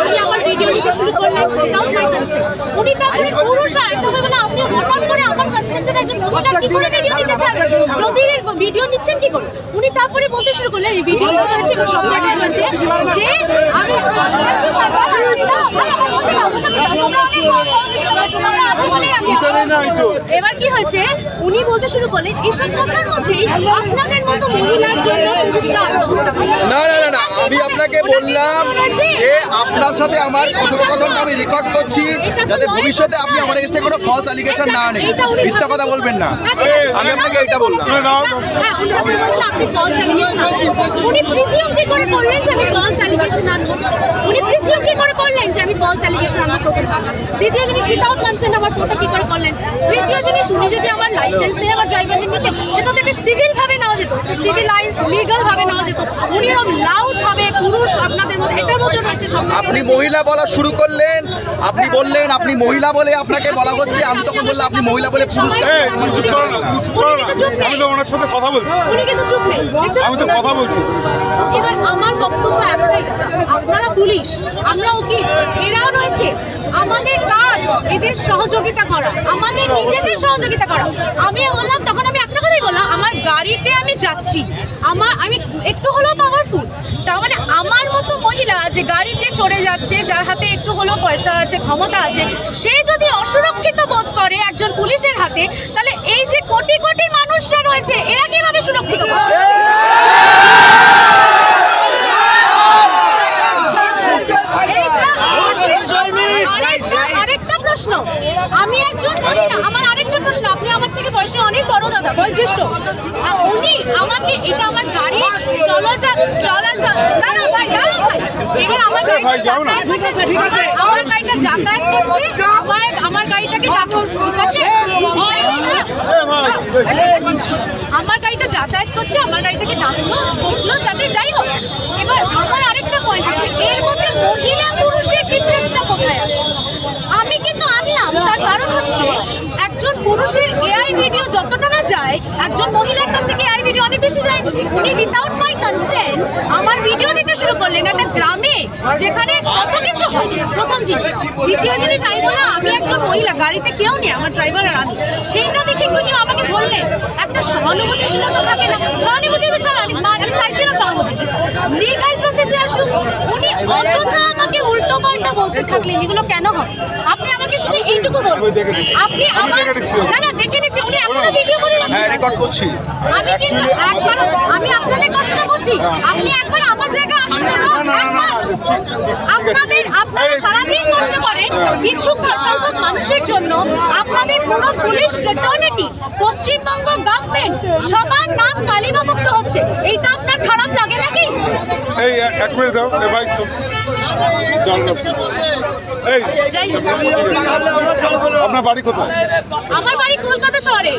উনি আমার ভিডিও নিতে শুরু করলেন উইদাউট মাই উনি তারপরে পুরুষ আর একদম বলে আপনি হঠাৎ করে আমার কনসেন্ট ছাড়া একজন মহিলা কি করে ভিডিও নিতে চান? প্রতিদিন ভিডিও নিচ্ছেন কি করে? উনি তারপরে বলতে শুরু করলেন, এই ভিডিও রয়েছে এবং সব জায়গায় রয়েছে যে আমি এবার কি হয়েছে? উনি বলতে শুরু করলেন এসব কথার মধ্যেই আপনাদের মতো মহিলার জন্য পুরুষরা না না না না আমি আপনাকে বললাম যে আপনার সাথে আমার কথোপকথনটা আমি রেকর্ড করছি যাতে ভবিষ্যতে আপনি আমার এগেস্টে কোনো ফলস অ্যালিগেশন না আনেন। মিথ্যা কথা বলবেন না। আমি আপনাকে এটা বললাম। হ্যাঁ, উনি। উনি কি করে করলেন যে আমি false allegation আনব? উনি presume কি করে করলেন যে আমি false allegation আনব প্রথম জিনিস। দ্বিতীয় জিনিস কনসেন্ট আমার ফোনটা কি করে করলেন? তৃতীয় জিনিস উনি যদি আমার লাইসেন্সটাই আমার ড্রাইভারের নিতেন সেটা তো একটা সিভিল ভাবে নেওয়া যেত সিভিলাইজড লিগাল ভাবে নেওয়া যেত। উনি এরকম লাউড ভাবে পুরুষ আপনাদের মধ্যে এটার মধ্যে রয়েছে সব আপনি মহিলা বলা শুরু করলেন আপনি বললেন আপনি মহিলা বলে আপনাকে বলা হচ্ছে আমি তখন বললাম আপনি মহিলা বলে পুরুষকে ওনার সাথে কথা বলছি। উনি কিন্তু চুপ নেই আমি তো কথা বলছি। এবার আমার বক্তব্য একটাই দাদা আপনারা পুলিশ আমরা উকিল এরাও রয়েছে। আমাদের কাজ এদের সহযোগিতা করা আমাদের নিজেদের সহযোগিতা করা। আমি বললাম তখন আমি একটা কথাই বললাম আমার গাড়িতে আমি যাচ্ছি। আমার আমি একটু হলেও পাওয়ারফুল তার মানে আমার মতো মহিলা যে গাড়িতে চড়ে যাচ্ছে যার হাতে একটু হলেও পয়সা আছে ক্ষমতা আছে সে যদি অসুরক্ষিত বোধ করে একজন পুলিশের হাতে তাহলে এই যে কোটি কোটি মানুষরা রয়েছে এরা কীভাবে সুরক্ষিত? আরেকটা- প্রশ্ন। আমি একজন মহিলা আমার আরেকটা প্রশ্ন। আপনি আমার থেকে বয়সে অনেক বড় দাদা বয়োজ্যেষ্ঠ। উনি আমাকে এটা আমার গাড়ি চলাচল চলাচল দাদা ভাই দাদা ভাই। এবার আমার গাড়িটা। যাতায়াত করছে। আমার- আমার গাড়িটা যাতায়াত করছে। আমার আমার গাড়িটাকে ঠিক আছে? আমার গাড়িটা যাতায়াত করছে, আমার গাড়িটাকে ডাকলো, দেখল যাতে যাই হোক। এবার আমার আরেকটা পয়েন্ট আছে, এর মধ্যে মহিলা পুরুষের ডিফারেন্সটা কোথায় আসে? আমি কিন্তু আনলাম তার কারণ হচ্ছে, একজন পুরুষের এআই ভিডিও যতটা না যায়, একজন মহিলার তার থেকে এআই ভিডিও অনেক বেশি যায়। উনি উইদাউট মাই কনসেন্ট আমার ভিডিও শুরু করলেন একটা গ্রামে যেখানে কত কিছু হয়। প্রথম জিনিস। দ্বিতীয় জিনিস আমি বললাম আমি একজন মহিলা গাড়িতে কেউ নেই আমার ড্রাইভার আর আমি। সেইটা দেখে উনি আমাকে ধরলেন। একটা সহানুভূতিশীলতা থাকে না। সহানুভূতি তো ছাড়া আমি আমি চাইছি না সহানুভূতি লিগাল প্রসেসে আসুন উনি অযথা আমাকে উল্টো পাল্টা বলতে থাকলেন এগুলো কেন হয়? আপনি আমাকে শুধু এইটুকু বলুন। আপনি আমি আমার না না দেখে নিচ্ছি। উনি এখনও ভিডিও হ্যাঁ রেকর্ড করছি। আমি কিন্তু একবার আমি আপনাদের কষ্টটা আপনি একবার আমার জায়গায় আসুন দাদা একবার। আপনাদের আপনারা সারাদিন কষ্ট করেন। কিছু সংখ্যক মানুষের জন্য আপনাদের পুরো পুলিশ ফ্রেটার্নিটি পশ্চিমবঙ্গ গভর্নমেন্ট সবার নাম কালিমামুক্ত হচ্ছে। এইটা আপনার খারাপ লাগে এই এক মিনিট দাও এ ভাই। এই আপনার বাড়ি কোথায়? আমার বাড়ি কলকাতা শহরে।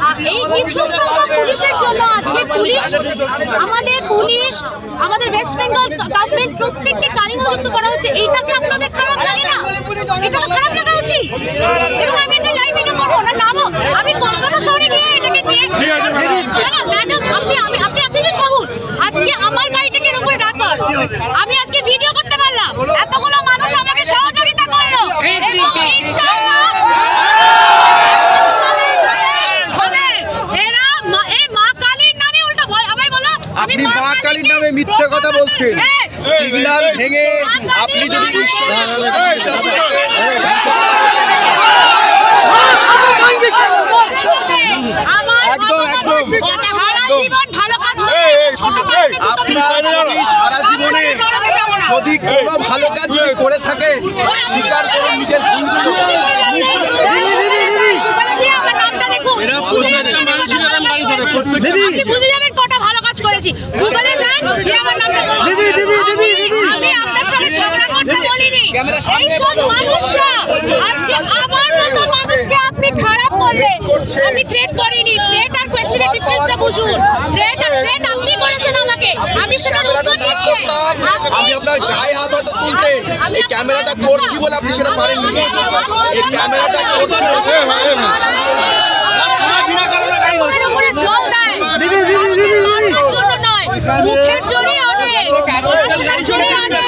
বাট এই কিছু পুলিশের জন্য আজকে পুলিশ আমাদের পুলিশ আমাদের ওয়েস্ট বেঙ্গল গভর্নমেন্ট প্রত্যেককে কালিমাযুক্ত করা হচ্ছে এইটাকে আপনাদের খারাপ লাগে না? এটা তো খারাপ লাগা উচিত। এবং আমি একটা লাইভ ভিডিও করব ওনার নামও। আমি কলকাতা শহরে গিয়ে এটাকে নিয়ে ম্যাডাম। না, না, আপনি যে ভাবুন আজকে আমার গাড়িটাকে এরকম করে ডাক আমি আজকে ভিডিও করতে পারলাম এতগুলো মানুষ আমাকে সহযোগিতা করল এবং ইনশাআল্লাহ হবে। এরা মা- এই মা কালীর নামে উল্টো বল আমায় বলো আমি আপনি মা কালীর নামে মিথ্যে কথা বলছেন সিগন্যাল ভেঙে আপনি যদি একদম, একদম, আপনার যদি সারা জীবনে যদি কোনো ভালো কাজ যদি করে থাকেন স্বীকার করুন নিজের দিদি দিদি দিদি আমার নামটা দেখুন দিদি আপনি বুঝে যাবেন কটা ভালো কাজ করেছি গুগলে যান দিয়ে আমার নামটা বলুন। দিদি, দিদি, দিদি, দিদি। আমি আপনার সঙ্গে ঝগড়া করতে এই সামনে বলো। আজকে আমার মতো মানুষকে আপনি খারাপ করলেন আমি থ্রেট করিনি। থ্রেট আর কোয়েশ্চেনের ডিফারেন্সটা বুঝুন। থ্রেট আর থ্রেট আপনি করেছেন আমাকে। আমি সেটা উত্তর দিচ্ছি আমি আপনার গায়ে হাত হয়তো তুলতেন এই ক্যামেরাটা করছি বলে আপনি সেটা পারেননি এই ক্যামেরাটা করছি বলে জল দেয়। দিদি দিদি দিদি মুখের জোরে অনেক পড়াশোনার জোরে অনেক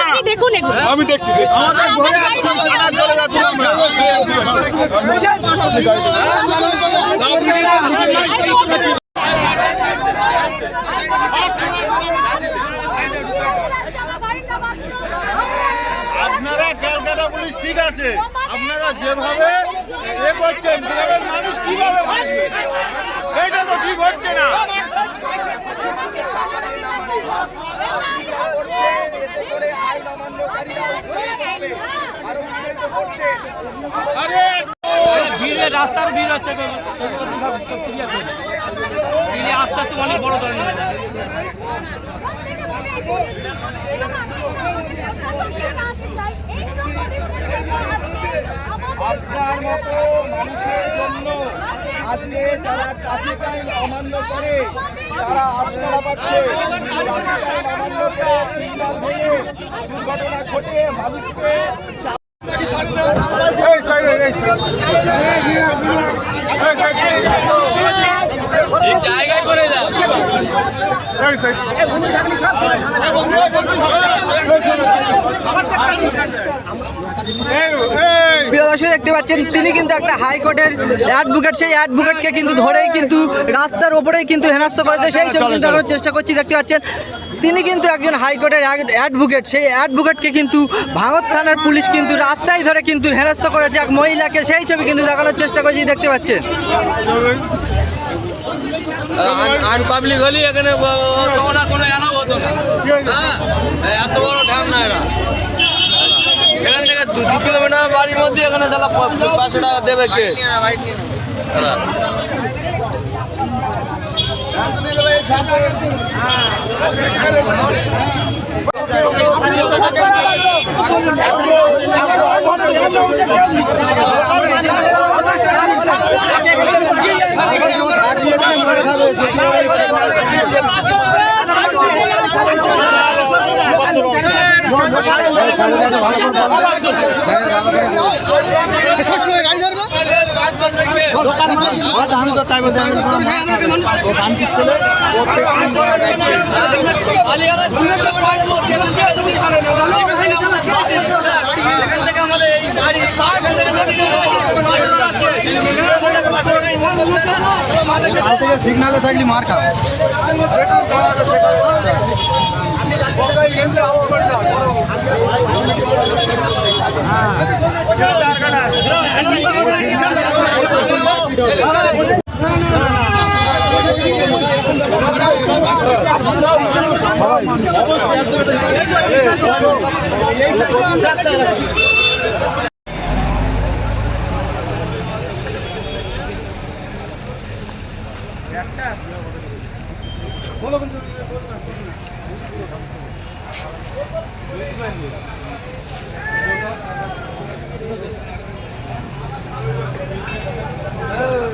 আপনি দেখুন এগুলো আমি দেখছি দেখছি। আপনারা ক্যালকাটা পুলিশ ঠিক আছে। আপনারা যেভাবে এ করছেন গ্রামের মানুষ কীভাবে এটা তো ঠিক হচ্ছে না। ভিড়ে রাস্তার ভিড় হচ্ছে ভিড়ে আস্তে আস্তে অনেক বড় ধরনের। আপনার মতো জন্য আজকে যারা ট্রাফিক আইন অমান্য করে তারা আশ্রয় পাচ্ছে ভেঙে দুর্ঘটনা ঘটে মানুষকে এই প্রিয় দর্শক দেখতে পাচ্ছেন তিনি কিন্তু একটা হাইকোর্টের অ্যাডভোকেট সেই অ্যাডভোকেটকে কিন্তু ধরেই কিন্তু রাস্তার ওপরেই কিন্তু হেনাস্ত করেছে সেই ছবি কিন্তু দেখানোর চেষ্টা করছি দেখতে পাচ্ছেন তিনি কিন্তু একজন হাইকোর্টের অ্যাডভোকেট সেই অ্যাডভোকেটকে কিন্তু ভাঙত থানার পুলিশ কিন্তু রাস্তায় ধরে কিন্তু হেনাস্ত করেছে এক মহিলাকে। সেই ছবি কিন্তু দেখানোর চেষ্টা করছি দেখতে পাচ্ছেন। আনপাবলিক হলে এখানে তখন আর কোনো এলাও হতো না। হ্যাঁ? এত বড় ঢ্যাম না এরা। এখান থেকে দু কিলোমিটার বাড়ির মধ্যে এখানে সালা পাঁচশো টাকা দেবে কে? এরা। সবসময় গাড়ি ধরবে আমি তো তাই বলতে আলিয়াদের কাল থেকে সিগনালে থাকলি মার খাও হ্যাঁ। Oh.